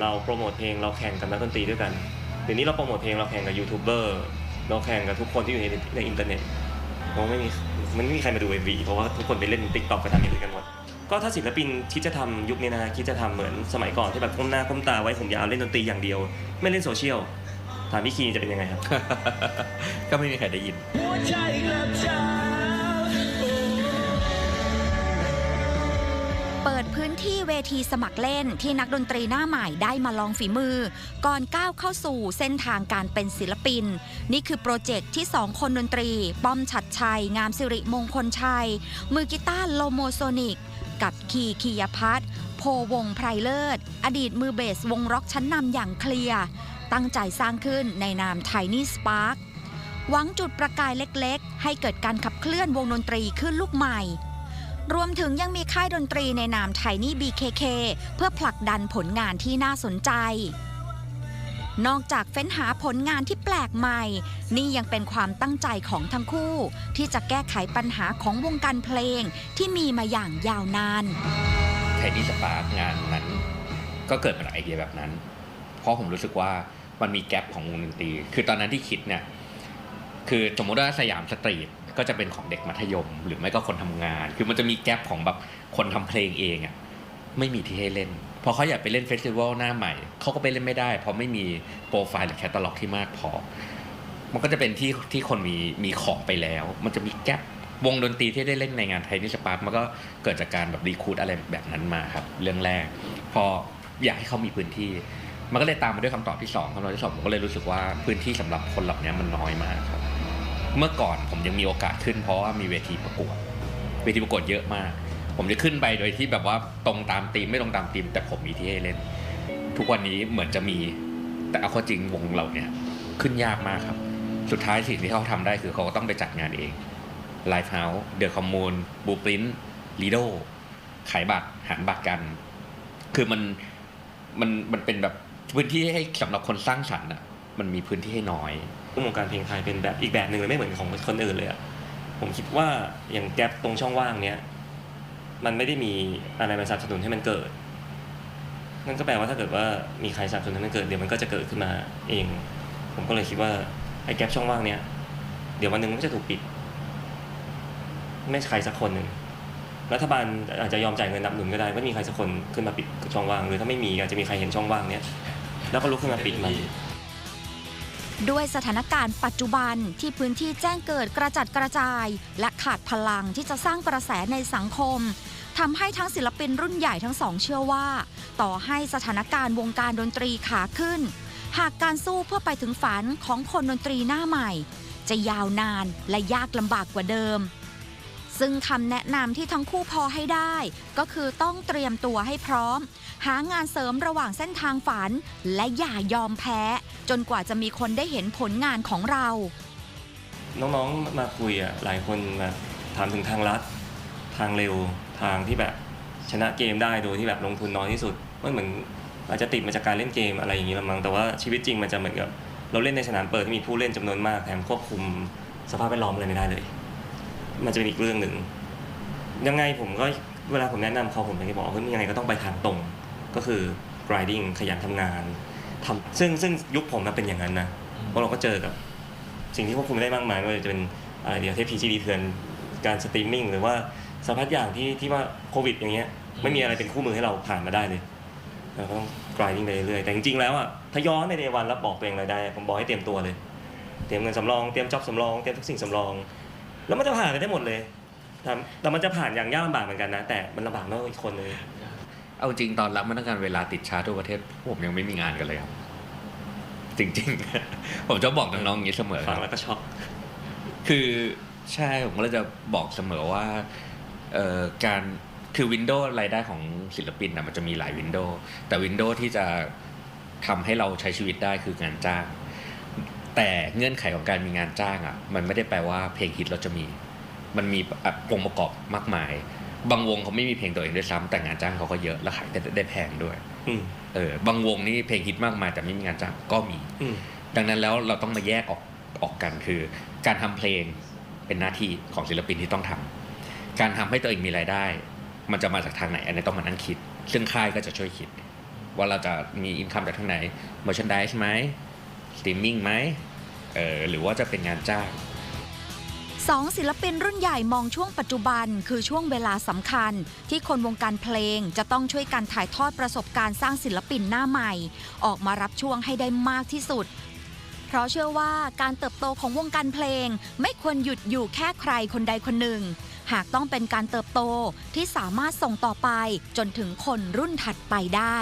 เราโปรโมทเพลงเราแข่งกับนักดนตรีด้วยกันเดี๋ยวนี้เราโปรโมทเพลงเราแข่งกับยูทูบเบอร์เราแข่งกับทุกคนที่อยู่ในในอินเทอร์เน็ตเพราะไม่มีมันไม่มีใครมาดู MV เพราะว่าทุกคนไปเล่นติ๊กต็อกไปทำอย่างอื่นกันหมดก็ถ้าศิลปินคิดจะทำยุคนี้นะคิดจะทำเหมือนสมัยก่อนที่แบบก้มหน้าก้มตาไว้ผมยาวเล่นดนตรีอย่างเดียว ไม่เล่นโซเชียลถามพี่คีจะเป็นยังไงครับ ก็ไม่มีใครได้ยิน ปิดพื้นที่เวทีสมัครเล่นที่นักดนตรีหน้าใหม่ได้มาลองฝีมือ ก่อนก้าวเข้าสู่เส้นทางการเป็นศิลปิน นี่คือโปรเจกต์ที่สองคนดนตรี ป้อมฉัดชัย งามสิริมงคลชัย มือกีตาร์โลโมโซนิก กับคีคียพัฒน์โพวงไพรเลิศ อดีตมือเบสวงร็อกชั้นนำอย่างเคลียร์ตั้งใจสร้างขึ้นในนาม Tiny Spark หวังจุดประกายเล็กๆ ให้เกิดการขับเคลื่อนวงดนตรีขึ้นลูกใหม่ รวมถึงยังมีค่ายดนตรีในนาม Tiny BKK เพื่อผลักดันผลงานที่น่าสนใจ นอกจากเฟ้นหาผลงานที่แปลกใหม่ นี่ยังเป็นความตั้งใจของทั้งคู่ ที่จะแก้ไขปัญหาของวงการเพลงที่มีมาอย่างยาวนาน ไทนี่สปาร์กงานนั้น ก็เกิดมาจากไอเดียแบบนั้น เพราะผมรู้สึกว่ามันมีแกลบของวงดนตรี คือตอนนั้นที่คิดเนี่ย คือสมมติว่าสยามสตรีท ก็จะเป็นของเด็กมัธยม หรือไม่ก็คนทำงาน คือมันจะมีแกลบของแบบคนทำเพลงเองอะ่ะไม่มีที่ให้เล่นพอเขาอยากไปเล่นเฟสติวัลหน้าใหม่เขาก็ไปเล่นไม่ได้ เพราะไม่มีโปรไฟล์หรือแคตตาล็อกที่มากพอ มันก็จะเป็นที่ที่คนมีมีของไปแล้ว มันจะมีแกลบวงดนตรีที่ได้เล่นในงานไทยนิสปาร์มันก็เกิดจากการแบบรีคูดอะไรแบบนั้นมาครับ เรื่องแรก พออยากให้เขามีพื้นที่ มันก็เลยตามมาด้วยคำตอบที่สองคำตอบที่สองผมก็เลยรู้สึกว่าพื้นที่สำหรับคนเหล่านี้มันน้อยมากครับ เมื่อก่อนผมยังมีโอกาสขึ้นเพราะว่ามีเวทีประกวด เวทีประกวดเยอะมาก ผมจะขึ้นไปโดยที่แบบว่าตรงตามธีมไม่ตรงตามธีม แต่ผมมีที่ให้เล่น ทุกวันนี้เหมือนจะมี แต่เอาข้อจริงวงเราเนี่ยขึ้นยากมากครับ สุดท้ายสิ่งที่เขาทำได้คือเขาก็ต้องไปจัดงานเองไลฟ์เฮาส์เดอะคอมมูนบูปรินลีโดขายบัตรหารบัตรกัน คือมันมันมันเป็นแบบพื้นที่ให้สำหรับคนสร้างสรรค์อะ มันมีพื้นที่ให้น้อยวงการเพลงไทยเป็นแบบอีกแบบหนึ่งเลยไม่เหมือนของคนอื่นเลยอะผมคิดว่าอย่างแกลบตรงช่องว่างเนี้ยมันไม่ได้มีอะไรมาสนับสนุนให้มันเกิด นั่นก็แปลว่าถ้าเกิดว่ามีใครสนับสนุนให้มันเกิดเดี๋ยวมันก็จะเกิดขึ้นมาเอง ผมก็เลยคิดว่าไอ้แกลบช่องว่างเนี้ยเดี๋ยววันหนึ่งมันก็จะถูกปิด ไม่ใครสักคนหนึ่งรัฐบาลอาจจะยอมจ่ายเงินนับหนุนก็ได้ว่ามีใครสักคนขึ้นมาปิดช่องว่างหรือถ้าไม่มีอาจจะมีใครเห็นช่องว่างเนี้ยแล้วก็ลุกขึ้นมาปิดมัน ด้วยสถานการณ์ปัจจุบันที่พื้นที่แจ้งเกิดกระจัดกระจาย และขาดพลังที่จะสร้างกระแสในสังคมทำให้ทั้งศิลปินรุ่นใหญ่ทั้งสองเชื่อว่า ต่อให้สถานการณ์วงการดนตรีขาขึ้น หากการสู้เพื่อไปถึงฝันของคนดนตรีหน้าใหม่ จะยาวนานและยากลำบากกว่าเดิม ซึ่งคำแนะนำที่ทั้งคู่พอให้ได้ ก็คือต้องเตรียมตัวให้พร้อม หางานเสริมระหว่างเส้นทางฝัน และอย่ายอมแพ้ จนกว่าจะมีคนได้เห็นผลงานของเรา น้องๆมาคุยอะหลายคนมาถามถึงทางลัด ทางเร็วทางที่แบบชนะเกมได้โดยที่แบบลงทุนน้อยที่สุดมันเหมือนอาจจะติดมาจากการเล่นเกมอะไรอย่างนี้ละมั้งแต่ว่าชีวิตจริงมันจะเหมือนกับ เราเล่นในสนามเปิดที่มีผู้เล่นจำนวนมากแถมควบคุมสภาพแวดล้อมอะไรไม่ได้เลย มันจะเป็นอีกเรื่องหนึ่ง ยังไงผมก็เวลาผมแนะนำเขาผมจะบอกว่าเฮ้ยยังไงก็ต้องไปทางตรง ก็คือ grinding ขยันทำงานทำซึ่งซึ่งยุคผมมันเป็นอย่างนั้นนะเพราะเราก็เจอกับ สิ่งที่ควบคุมไม่ได้มากมายไม่ว่าจะเป็นอะไรเดียวเทปพีจีดีเถื่อนการสตรีมมิ่งหรือว่าสารพัดอย่างที่ที่ว่าโควิด อย่างเงี้ยไม่มีอะไรเป็นคู่มือให้เราผ่านมาได้เลยเราก็ต้อง grinding ไปเรื่อยๆแต่จริงๆแล้วอะถ้าย้อนในเดวันแล้วบอกตัวเองอะไรได้ ผมบอกให้เตรียมตัวเลย เตรียมเงินสำรองเตรียมจ็อบสำรองเตรียมทุกสิ่งสำรอง แล้วมันจะผ่านไปได้หมดเลยทำแต่มันจะผ่านอย่างยากลำบากเหมือนกันนะ แต่มันลำบากมากกว่าอีกคนเลย เอาจริงตอนรับมาตรการเวลาติดชาร์จทั่วประเทศผมยังไม่มีงานกันเลยครับ จริง ๆ ผมจะบอกน้องๆอย่างนี้เสมอคฟัรังบแล้วก็ช็อก คือใช่ผมก็เลยจะบอกเสมอว่าเอ่อการคือวินโดว์รายได้ของศิลปินนะมันจะมีหลายวินโดว์แต่วินโดว์ที่จะทำให้เราใช้ชีวิตได้คืองานจ้าง แต่เงื่อนไขของการมีงานจ้างอะมันไม่ได้แปลว่าเพลงฮิตเราจะมี มันมีอะองค์ประกอบมากมาย บางวงเขาไม่มีเพลงตัวเองด้วยซ้ำแต่งานจ้างเขาก็เยอะและขายได้ได้แพงด้วยอืมเออบางวงนี่เพลงฮิตมากมาย แต่ไม่มีงานจ้างก็มีอืมดังนั้นแล้วเราต้องมาแยกออกออกกันคือ การทำเพลงเป็นหน้าที่ของศิลปินที่ต้องทำการทำให้ตัวเองมีรายได้ มันจะมาจากทางไหนอันนี้ต้องมานั่งคิด ซึ่งค่ายก็จะช่วยคิด ว่าเราจะมีอินคัมจากทางไหน merchandise ไหม streaming ไหมเออหรือว่าจะเป็นงานจ้างสองศิลปินรุ่นใหญ่มองช่วงปัจจุบัน คือช่วงเวลาสำคัญ ที่คนวงการเพลงจะต้องช่วยกันถ่ายทอดประสบการณ์สร้างศิลปินหน้าใหม่ ออกมารับช่วงให้ได้มากที่สุด เพราะเชื่อว่าการเติบโตของวงการเพลง ไม่ควรหยุดอยู่แค่ใครคนใดคนหนึ่ง หากต้องเป็นการเติบโตที่สามารถส่งต่อไปจนถึงคนรุ่นถัดไปได้